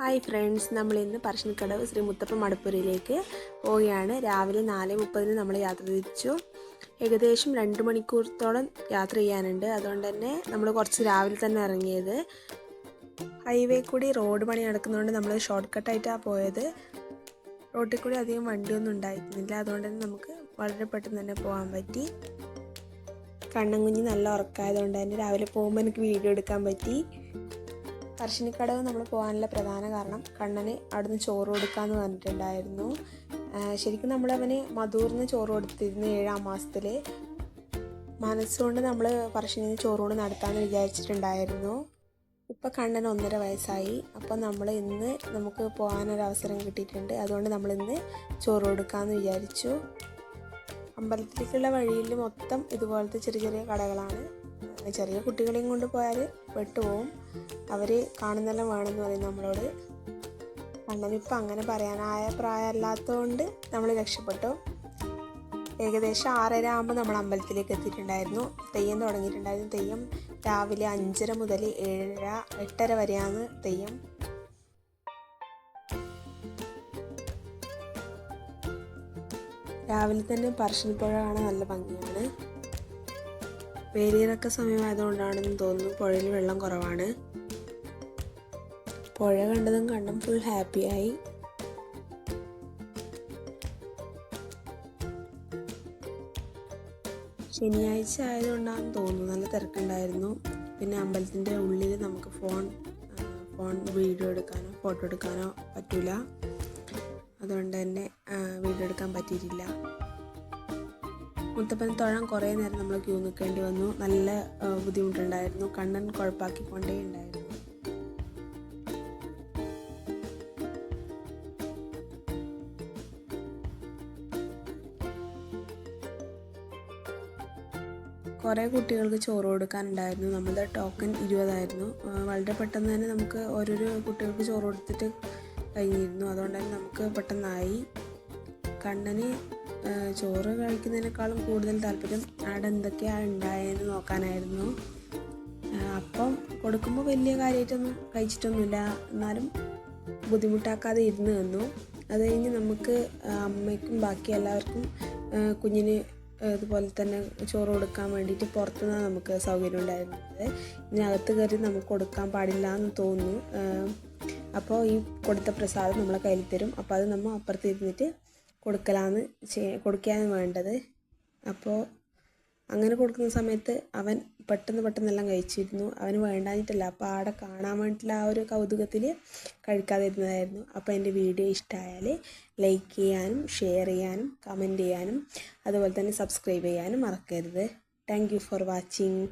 Hi friends നമ്മൾ ഇന്ന് പറശ്ശിനിക്കടവ് ശ്രീ മുത്തപ്പ മടപ്പുരയിലേക്ക് പോവുകയാണ്. രാവിലെ നാല് മുപ്പതിന് നമ്മൾ യാത്ര തിരിച്ചു. ഏകദേശം രണ്ട് മണിക്കൂറത്തോളം യാത്ര ചെയ്യാനുണ്ട്. അതുകൊണ്ട് തന്നെ നമ്മൾ കുറച്ച് രാവിലെ തന്നെ ഇറങ്ങിയത്. ഹൈവേ കൂടി റോഡ് പണി നടക്കുന്നതുകൊണ്ട് നമ്മൾ ഷോർട്ട് കട്ടായിട്ടാണ് പോയത്. റോഡിൽ കൂടി അധികം വണ്ടിയൊന്നും ഉണ്ടായിരുന്നില്ല. അതുകൊണ്ട് തന്നെ നമുക്ക് വളരെ പെട്ടെന്ന് തന്നെ പോകാൻ പറ്റി. കണ്ണൻ കുഞ്ഞ് നല്ല ഉറക്കമായതുകൊണ്ട് തന്നെ രാവിലെ പോകുമ്പോൾ എനിക്ക് വീഡിയോ എടുക്കാൻ പറ്റി. പറശ്ശിനിക്കടവ് നമ്മൾ പോകാനുള്ള പ്രധാന കാരണം കണ്ണന് അവിടുന്ന് ചോറ് കൊടുക്കാമെന്ന് പറഞ്ഞിട്ടുണ്ടായിരുന്നു. ശരിക്കും നമ്മളവന് മധൂറിന് ചോറ് കൊടുത്തിരുന്നു ഏഴാം മാസത്തിൽ മനസ്സുകൊണ്ട് നമ്മൾ പറശ്ശിനിന്ന് ചോറ് കൊണ്ട് നടത്താമെന്ന് വിചാരിച്ചിട്ടുണ്ടായിരുന്നു. ഇപ്പം കണ്ണൻ ഒന്നര വയസ്സായി. അപ്പം നമ്മൾ ഇന്ന് നമുക്ക് പോകാനൊരവസരം കിട്ടിയിട്ടുണ്ട്. അതുകൊണ്ട് നമ്മൾ ഇന്ന് ചോറ് കൊടുക്കാമെന്ന് വിചാരിച്ചു. അമ്പലത്തിലേക്കുള്ള വഴിയിൽ മൊത്തം ഇതുപോലത്തെ ചെറിയ ചെറിയ കടകളാണ്. ചെറിയ കുട്ടികളെയും കൊണ്ട് പോയാൽ പെട്ടുപോകും അവർ കാണുന്നെല്ലാം വേണമെന്ന് പറയും നമ്മളോട്. കണ്ണനിപ്പം അങ്ങനെ പറയാനായ പ്രായമല്ലാത്തതുകൊണ്ട് നമ്മൾ രക്ഷപ്പെട്ടു. ഏകദേശം ആറര ആകുമ്പോൾ നമ്മൾ അമ്പലത്തിലേക്ക് എത്തിയിട്ടുണ്ടായിരുന്നു. തെയ്യം തുടങ്ങിയിട്ടുണ്ടായിരുന്നു. തെയ്യം രാവിലെ അഞ്ചര മുതൽ ഏഴര എട്ടര വരെയാണ് തെയ്യം. രാവിലെ തന്നെ പറശ്ശിനിപ്പുഴ കാണാൻ നല്ല ഭംഗിയാണ്. വേലിയിറക്ക സമയമായതുകൊണ്ടാണെന്ന് തോന്നുന്നു പുഴയിൽ വെള്ളം കുറവാണ്. പുഴ കണ്ടതും കണ്ടും ഫുൾ ഹാപ്പിയായി ശനിയാഴ്ച ആയതുകൊണ്ടാണെന്ന് തോന്നുന്നു. നല്ല തിരക്കുണ്ടായിരുന്നു. പിന്നെ അമ്പലത്തിന്റെ ഉള്ളിൽ നമുക്ക് ഫോൺ ഫോൺ വീഡിയോ എടുക്കാനോ ഫോട്ടോ എടുക്കാനോ പറ്റില്ല അതുകൊണ്ട് തന്നെ വീഡിയോ എടുക്കാൻ പറ്റിയിട്ടില്ല. മുത്തപ്പൻ തൊഴാൻ കുറേ നേരം നമ്മൾ ക്യൂ നിൽക്കേണ്ടി വന്നു. നല്ല ബുദ്ധിമുട്ടുണ്ടായിരുന്നു. കണ്ണൻ കുഴപ്പാക്കിക്കൊണ്ടേ ഉണ്ടായിരുന്നു കുറേ കുട്ടികൾക്ക് ചോറ് കൊടുക്കാനുണ്ടായിരുന്നു. നമ്മളുടെ ടോക്കൺ ഇരുപതായിരുന്നു. വളരെ പെട്ടെന്ന് തന്നെ നമുക്ക് ഓരോരോ കുട്ടികൾക്ക് ചോറ് കൊടുത്തിട്ട് കഴിഞ്ഞിരുന്നു. അതുകൊണ്ട് തന്നെ നമുക്ക് പെട്ടെന്നായി. കണ്ണന് ചോറ് കഴിക്കുന്നതിനേക്കാളും കൂടുതൽ താല്പര്യം അവിടെ എന്തൊക്കെയാണ് ഉണ്ടായതെന്ന് നോക്കാനായിരുന്നു അപ്പം കൊടുക്കുമ്പോൾ വലിയ കാര്യമായിട്ടൊന്നും കഴിച്ചിട്ടൊന്നുമില്ല. എന്നാലും ബുദ്ധിമുട്ടാക്കാതെ ഇരുന്ന് തന്നു അത് കഴിഞ്ഞ് നമുക്ക് അമ്മയ്ക്കും ബാക്കി എല്ലാവർക്കും കുഞ്ഞിന് അതുപോലെ തന്നെ ചോറ് കൊടുക്കാൻ വേണ്ടിയിട്ട് പുറത്തുനിന്ന് നമുക്ക് സൗകര്യം ഉണ്ടായിരുന്നത്. ഇതിനകത്ത് കയറി നമുക്ക് കൊടുക്കാൻ പാടില്ല എന്ന് തോന്നുന്നു അപ്പോൾ ഈ കൊടുത്ത പ്രസാദം നമ്മളെ കയ്യിൽ തരും. അപ്പോൾ അത് നമ്മൾ അപ്പുറത്ത് ചെയ്യ കൊടുക്കുകയാണ് വേണ്ടത്. അപ്പോൾ അങ്ങനെ കൊടുക്കുന്ന സമയത്ത് അവൻ പെട്ടെന്ന് പെട്ടെന്നെല്ലാം കഴിച്ചിരുന്നു. അവന് വേണ്ടാഞ്ഞിട്ടല്ല. അപ്പോൾ ആടെ കാണാൻ വേണ്ടിയിട്ടുള്ള ആ ഒരു കൗതുകത്തിൽ കഴിക്കാതിരുന്നതായിരുന്നു അപ്പോൾ എന്റെ വീഡിയോ ഇഷ്ടമായാൽ ലൈക്ക് ചെയ്യാനും ഷെയർ ചെയ്യാനും കമന്റ് ചെയ്യാനും അതുപോലെ തന്നെ സബ്സ്ക്രൈബ് ചെയ്യാനും മറക്കരുത്. Thank for watching.